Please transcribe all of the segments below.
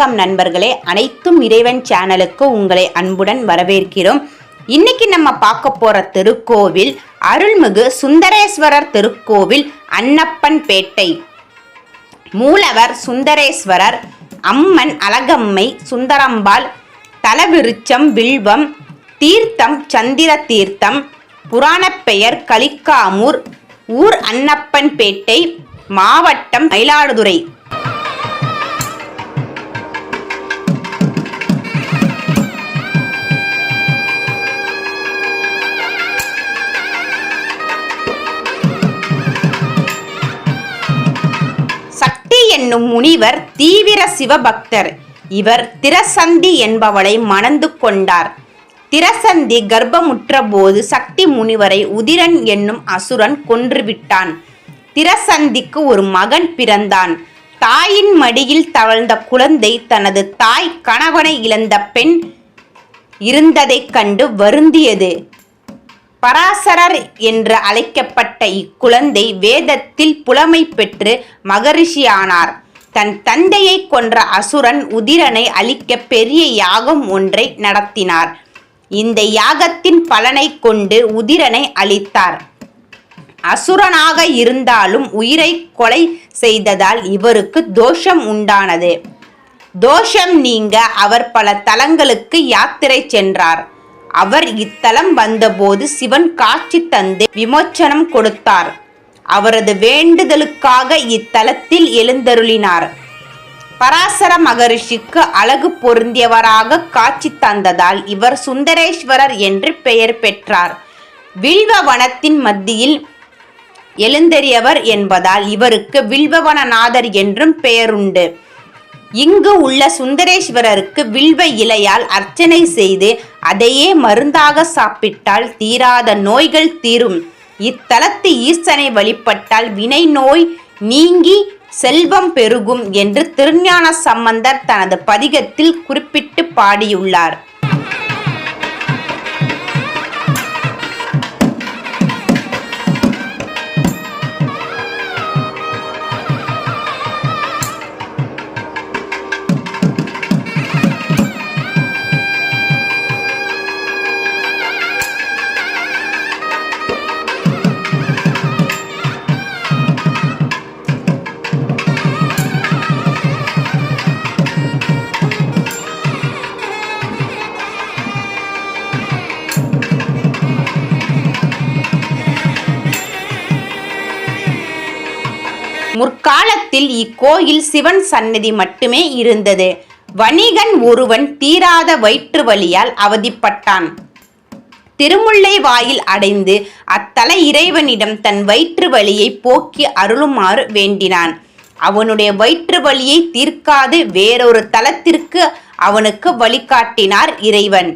வணக்கம் நண்பர்களே. அனைத்தும் இறைவன் சேனலுக்கு உங்களை அன்புடன் வரவேற்கிறோம். இன்னைக்கு நம்ம பார்க்க போற திருக்கோவில் அருள்மிகு சுந்தரேஸ்வரர் திருக்கோவில் அன்னப்பன் பேட்டை. மூலவர் சுந்தரேஸ்வரர் அம்மன் அழகம்மை சுந்தரம்பாள் தலவிருச்சம் வில்வம் தீர்த்தம் சந்திர தீர்த்தம் புராணப் பெயர் கலிக்காமூர் ஊர் அன்னப்பன் பேட்டை மாவட்டம் மயிலாடுதுறை. என்னும் முனிவர் தீவிர சிவபக்தர். இவர் திரசந்தி என்பவளை மணந்து கொண்டார். திரசந்தி கர்ப்பமுற்ற போது சக்தி முனிவரை உதிரன் என்னும் அசுரன் கொன்றுவிட்டான் திரசந்திக்கு ஒரு மகன் பிறந்தான். தாயின் மடியில் தவழ்ந்த குழந்தை தனது தாய் கணவனை இழந்த பெண் இருந்ததைக் கண்டு வருந்தியது. பராசரர் என்று அழைக்கப்பட்ட இக்குழந்தை வேதத்தில் புலமை பெற்று மகரிஷியானார் தன் தந்தையை கொன்ற அசுரன் உதிரனை அழிக்க பெரிய யாகம் ஒன்றை நடத்தினார். இந்த யாகத்தின் பலனை கொண்டு உதிரனை அழித்தார். அசுரனாக இருந்தாலும் உயிரை கொலை செய்ததால் இவருக்கு தோஷம் உண்டானது. தோஷம் நீங்க அவர் பல தலங்களுக்கு யாத்திரை சென்றார். அவர் இத்தலம் வந்தபோது சிவன் காட்சி தந்து விமோச்சனம் கொடுத்தார். அவரது வேண்டுதலுக்காக இத்தலத்தில் எழுந்தருளினார். பராசர மகரிஷிக்கு அழகு பொருந்தியவராக காட்சி தந்ததால் இவர் சுந்தரேஸ்வரர் என்று பெயர் பெற்றார். வில்வ வனத்தின் மத்தியில் எழுந்தறியவர் என்பதால் இவருக்கு வில்வவனநாதர் என்றும் பெயருண்டு. இங்கு உள்ள சுந்தரேஸ்வரருக்கு வில்வ இலையால் அர்ச்சனை செய்து அதையே மருந்தாக சாப்பிட்டால் தீராத நோய்கள் தீரும். இத்தலத்து ஈசனை வழிபட்டால் வினை நோய் நீங்கி செல்வம் பெருகும் என்று திருஞான சம்பந்தர் தனது பதிகத்தில் குறிப்பிட்டு பாடியுள்ளார். முற்காலத்தில் இக்கோயில் சிவன் சன்னதி மட்டுமே இருந்தது. வணிகன் ஒருவன் தீராத வயிற்று வலியால் அவதிப்பட்டான். திருமுல்லை வாயில் அடைந்து அத்தல இறைவனிடம் தன் வயிற்று வலியை போக்கி அருளுமாறு வேண்டினான். அவனுடைய வயிற்று வலியை தீர்க்காது வேறொரு தலத்திற்கு அவனுக்கு வழிகாட்டினார் இறைவன்.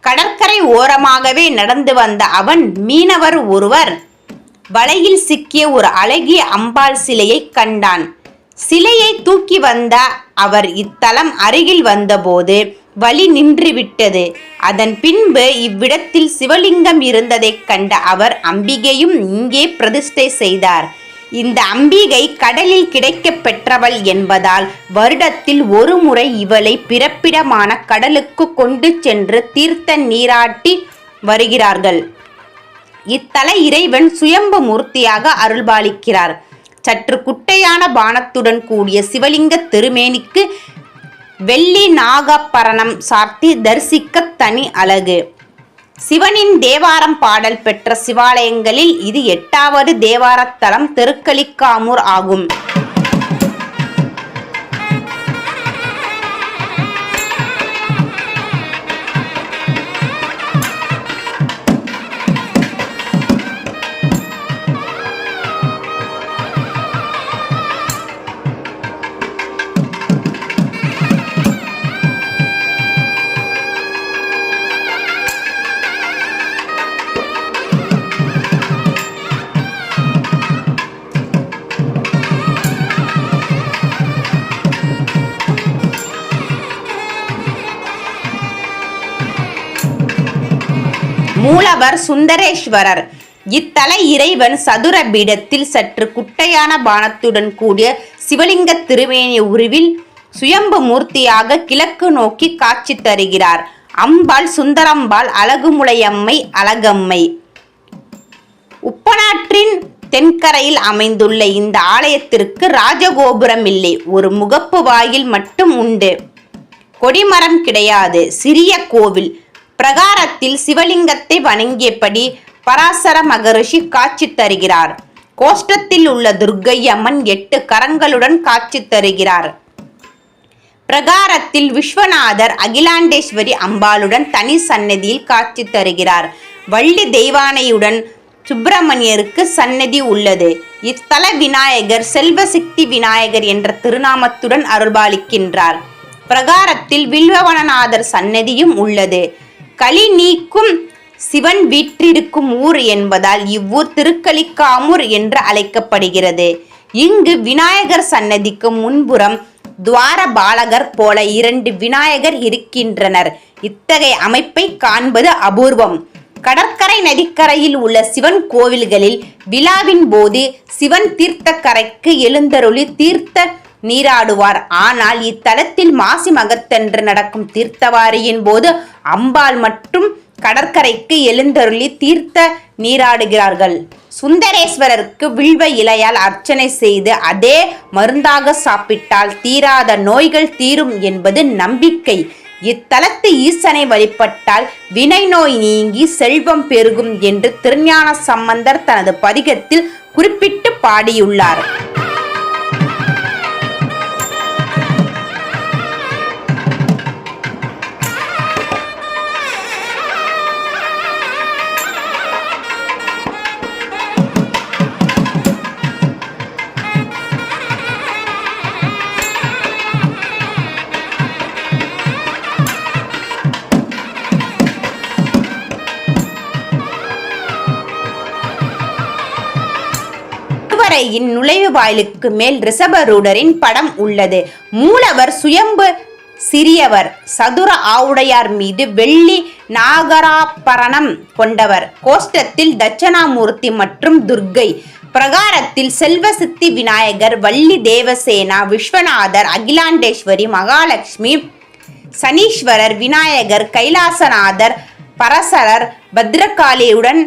கடற்கரை ஓரமாகவே நடந்து வந்த அவன் மீனவர் ஒருவர் வலையில் சிக்கிய ஒரு அழகிய அம்பாள் சிலையை கண்டான். சிலையை தூக்கி வந்த அவர் இத்தலம் அருகில் வந்தபோது வழி நின்றுவிட்டது. அதன் பின்பு இவ்விடத்தில் சிவலிங்கம் இருந்ததைக் கண்ட அவர் அம்பிகையும் இங்கே பிரதிஷ்டை செய்தார். இந்த அம்பிகை கடலில் கிடைக்கப் பெற்றவள் என்பதால் வருடத்தில் ஒரு முறை இவளை பிறப்பிடமான கடலுக்கு கொண்டு சென்று தீர்த்த நீராட்டி வருகிறார்கள். இத்தல இறைவன் சுயம்பு மூர்த்தியாக அருள்பாலிக்கிறார். சற்று குட்டையான பானத்துடன் கூடிய சிவலிங்க திருமேனிக்கு வெள்ளி நாகப்பரணம் சார்த்தி தரிசிக்க தனி அழகு. சிவனின் தேவாரம் பாடல் பெற்ற சிவாலயங்களில் இது எட்டாவது தேவாரத்தலம் தெருக்களிக்காமூர் ஆகும். மூலவர் சுந்தரேஸ்வரர். இத்தல இறைவன் சதுர பீடத்தில் சற்று குட்டையான பானத்துடன் கூடிய சிவலிங்க திருமேனி உருவில் சுயம்பு மூர்த்தியாக கிழக்கு நோக்கி காட்சி தருகிறார். அம்பாள் சுந்தரம்பாள் அழகுமுலையம்மை அழகம்மை. உப்பநாற்றின் தென்கரையில் அமைந்துள்ள இந்த ஆலயத்திற்கு ராஜகோபுரம் இல்லை. ஒரு முகப்பு வாயில் மட்டும் உண்டு. கொடிமரம் கிடையாது. சிறிய கோவில். பிரகாரத்தில் சிவலிங்கத்தை வணங்கியபடி பராசர மகரிஷி காட்சி தருகிறார். கோஷ்டத்தில் உள்ள துர்க்கை அம்மன் எட்டு கரங்களுடன் காட்சி தருகிறார். பிரகாரத்தில் விஸ்வநாதர் அகிலாண்டேஸ்வரி அம்பாளுடன் தனி சன்னதியில் காட்சி தருகிறார். வள்ளி தெய்வானையுடன் சுப்பிரமணியருக்கு சன்னதி உள்ளது. இத்தல விநாயகர் செல்வசக்தி விநாயகர் என்ற திருநாமத்துடன் அருள்பாலிக்கின்றார். பிரகாரத்தில் வில்வவனநாதர் சன்னதியும் உள்ளது. களி நீக்கும் சிவன் வீற்றிருக்கும் ஊர் என்பதால் இவ்வூர் திருக்கலிக்காமூர் என்று அழைக்கப்படுகிறது. இங்கு விநாயகர் சன்னதிக்கு முன்புறம் துவார பாலகர் போல இரண்டு விநாயகர் இருக்கின்றனர். இத்தகைய அமைப்பை காண்பது அபூர்வம். கடற்கரை நதிக்கரையில் உள்ள சிவன் கோவில்களில் விழாவின் போது சிவன் தீர்த்தக்கரைக்கு எழுந்தருளி தீர்த்த நீராடுவார். ஆனால் இத்தலத்தில் மாசி மகத்தன்று நடக்கும் தீர்த்தவாரியின் போது அம்பாள் மற்றும் கடற்கரைக்கு எழுந்தருளி தீர்த்த நீராடுகிறார்கள். சுந்தரேஸ்வரருக்கு வில்வ இலையால் அர்ச்சனை செய்து அதே மருந்தாக சாப்பிட்டால் தீராத நோய்கள் தீரும் என்பது நம்பிக்கை. இத்தலத்து ஈசனை வழிபட்டால் வினை நோய் நீங்கி செல்வம் பெருகும் என்று திருஞான சம்பந்தர் தனது பதிகத்தில் குறிப்பிட்டு பாடியுள்ளார். கருவறையின் நுழைவு வாயிலுக்கு மேல் ரிஷபரூடரின் படம் உள்ளது. மூலவர் சுயம்பு சிறியவர் சதுர ஆவுடையார் மீது வெள்ளி நாகராபரணம் கொண்டவர். கோஷ்டத்தில் தட்சணாமூர்த்தி மற்றும் துர்க்கை. பிரகாரத்தில் செல்வசித்தி விநாயகர் வள்ளி தேவசேனா விஸ்வநாதர் அகிலாண்டேஸ்வரி மகாலட்சுமி சனீஸ்வரர் விநாயகர் கைலாசநாதர் பரசரர் பத்ரகாளியுடன்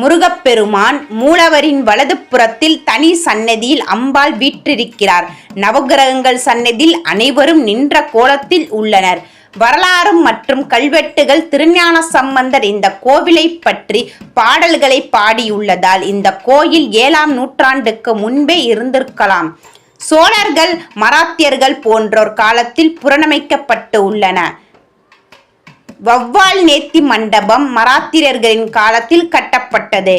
முருகப்பெருமான் மூலவரின் வலது புறத்தில் தனி சன்னதியில் அம்பாள் வீற்றிருக்கிறார். நவகிரகங்கள் சன்னதியில் அனைவரும் நின்ற கோலத்தில் உள்ளனர். வரலாறு மற்றும் கல்வெட்டுகள் திருஞான சம்பந்தர் இந்த கோவிலை பற்றி பாடல்களை பாடியுள்ளதால் இந்த கோயில் ஏழாம் நூற்றாண்டுக்கு முன்பே இருந்திருக்கலாம். சோழர்கள் மராத்தியர்கள் போன்றோர் காலத்தில் புறணமைக்கப்பட்டு உள்ளன. வவ்வால் நேத்தி மண்டபம் மராத்திரர்களின் காலத்தில் கட்டப்பட்டது.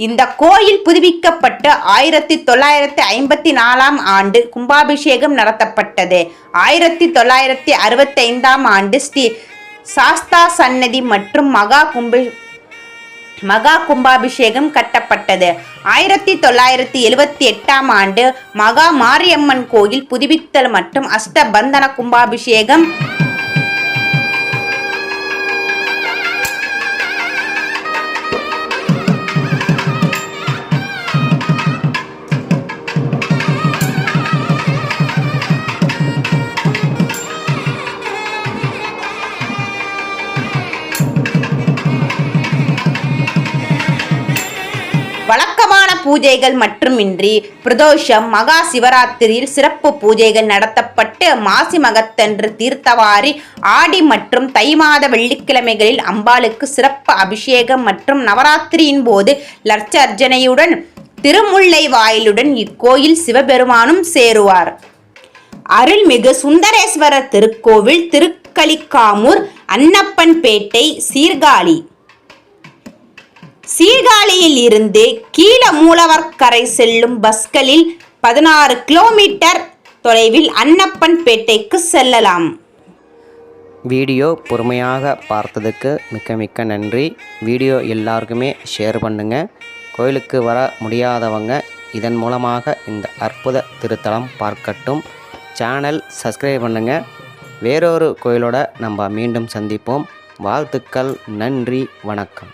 இந்த கோயில் புதுப்பிக்கப்பட்டு ஆயிரத்தி தொள்ளாயிரத்தி ஐம்பத்தி நாலாம் ஆண்டு கும்பாபிஷேகம் நடத்தப்பட்டது. ஆயிரத்தி தொள்ளாயிரத்தி அறுபத்தி ஐந்தாம் ஆண்டு ஸ்ரீ சாஸ்தா சன்னதி மற்றும் மகா கும்பி மகா கும்பாபிஷேகம் கட்டப்பட்டது. ஆயிரத்தி தொள்ளாயிரத்தி எழுவத்தி எட்டாம் ஆண்டு மகா மாரியம்மன் கோயில் புதுப்பித்தல் மற்றும் அஷ்டபந்தன கும்பாபிஷேகம் பூஜைகள் மட்டுமின்றி பிரதோஷம் மகா சிவராத்திரியில் சிறப்பு பூஜைகள் நடத்தப்பட்டு மாசி மகத்தன்று தீர்த்தவாரி ஆடி மற்றும் தை மாத வெள்ளிக்கிழமைகளில் அம்பாளுக்கு சிறப்பு அபிஷேகம் மற்றும் நவராத்திரியின் போது லட்ச அர்ச்சனையுடன் திருமுல்லை வாயிலுடன் இக்கோயில் சிவபெருமானும் சேருவார். அருள்மிகு சுந்தரேஸ்வரர் திருக்கோவில் திருக்கலிக்காமூர் அன்னப்பன்பேட்டை சீர்காழி. சீர்காழியில் இருந்து கீழ மூலவர்கரை செல்லும் பஸ்களில் பதினாறு கிலோமீட்டர் தொலைவில் அன்னப்பன் பேட்டைக்கு செல்லலாம். வீடியோ பொறுமையாக பார்த்ததுக்கு மிக்க மிக்க நன்றி. வீடியோ எல்லாருக்குமே ஷேர் பண்ணுங்கள் கோயிலுக்கு வர முடியாதவங்க இதன் மூலமாக இந்த அற்புத திருத்தலம் பார்க்கட்டும். சேனல் சப்ஸ்கிரைப் பண்ணுங்கள் வேறொரு கோயிலோட நம்ம மீண்டும் சந்திப்போம். வாழ்த்துக்கள் நன்றி வணக்கம்.